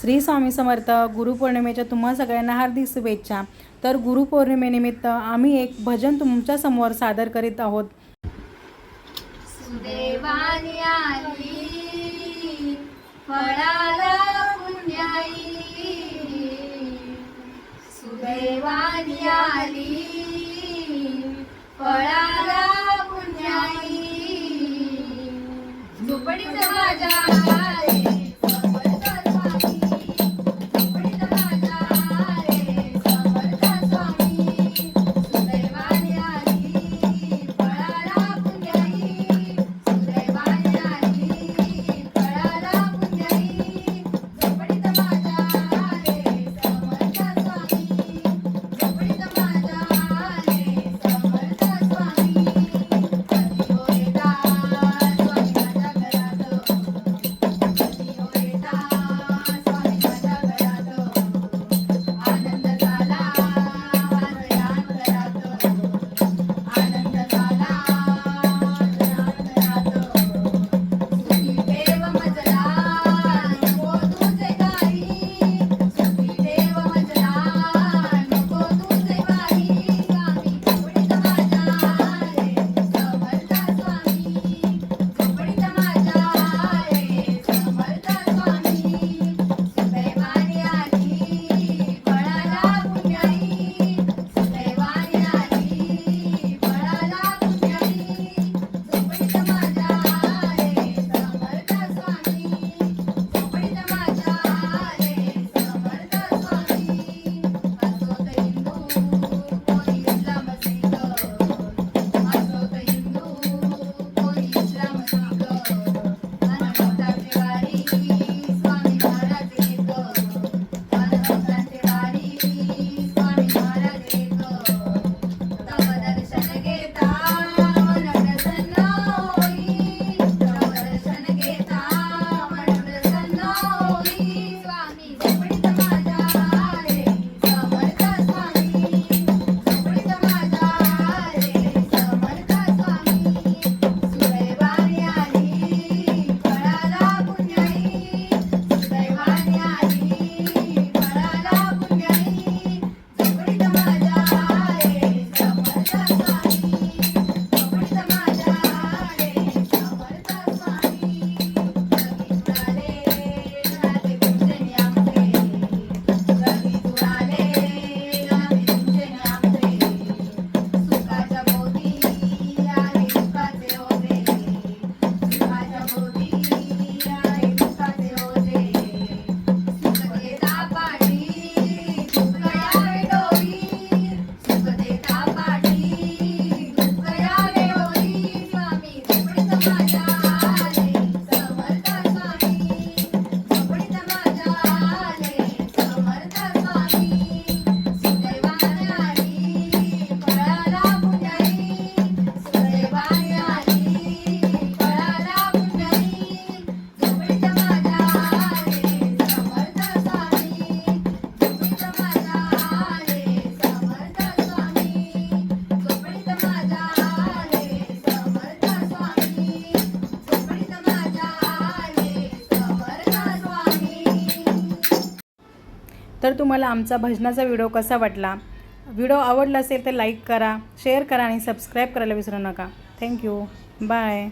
श्री स्वामी समर्थ गुरुपौर्णिमेच्या तुम्हा सगळ्यांना हार्दिक शुभेच्छा. तर गुरुपौर्णिमेनिमित्त आम्ही एक भजन तुमच्यासमोर सादर करीत आहोत. सुदैवानी आली तर तुम्हाला आमचा भजनाचा व्हिडिओ कसा वाटला? व्हिडिओ आवडला असेल तर लाईक करा शेअर करा आणि सबस्क्राईब करायला विसरू नका. Thank you bye.